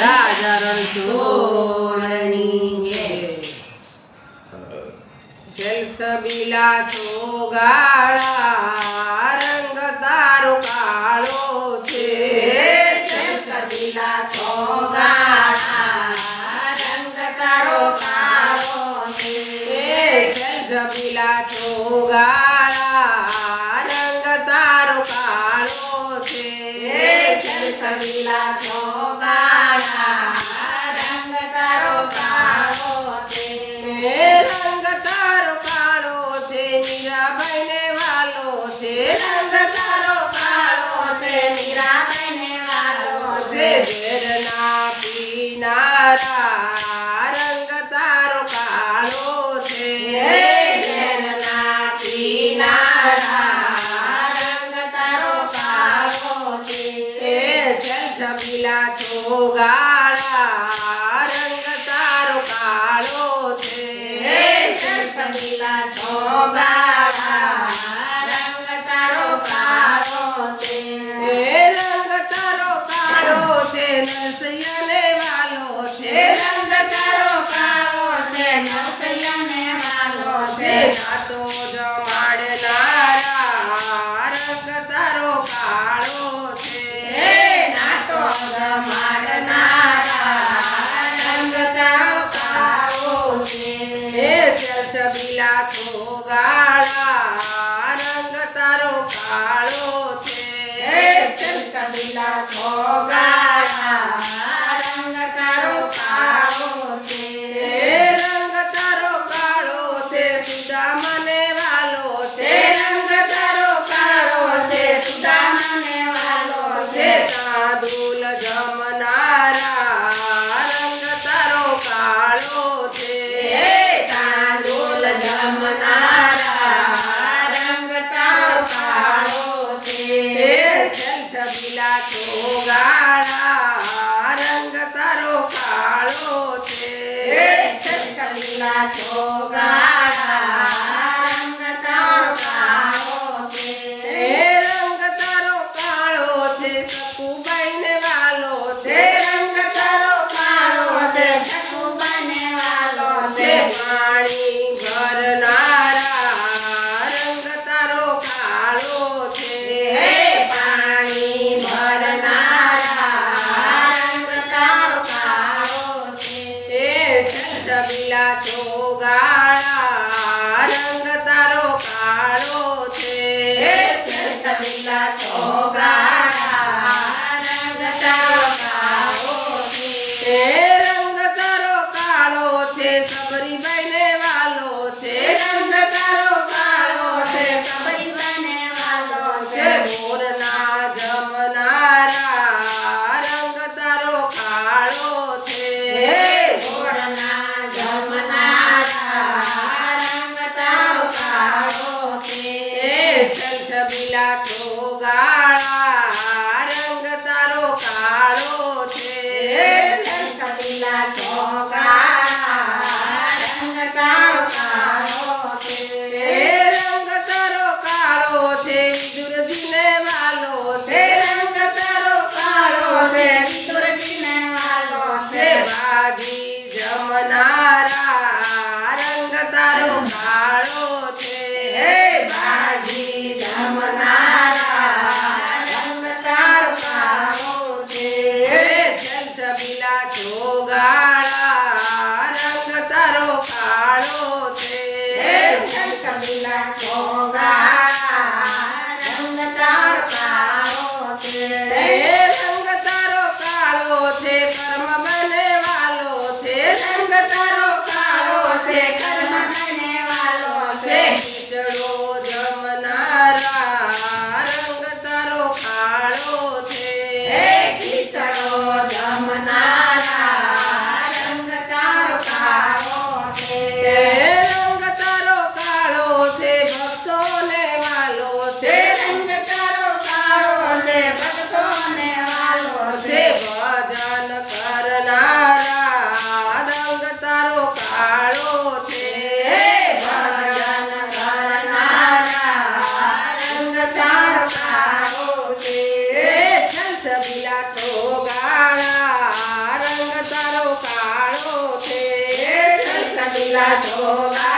રાજા રણછોડની જલસબીલા છો ગાળા રંગ તારો કાળો છે જલસબીલા છો ગાળા રંગ તારો કાળો છે જલસબીલા છો ગાળા રંગ તારો કાળો છે જલસબીલા વેરના પીનારા. કાળા રંગ તારો કાળો છે. ચંદ્રકંડિલા ભોગા 加油！ચંદ્રબિલા ચોગાળા રંગ તારો કાળો છે. ચંદ્રબિલા ચોગાળા. રમનારા રંગ તારો મારો છે. six. la soga.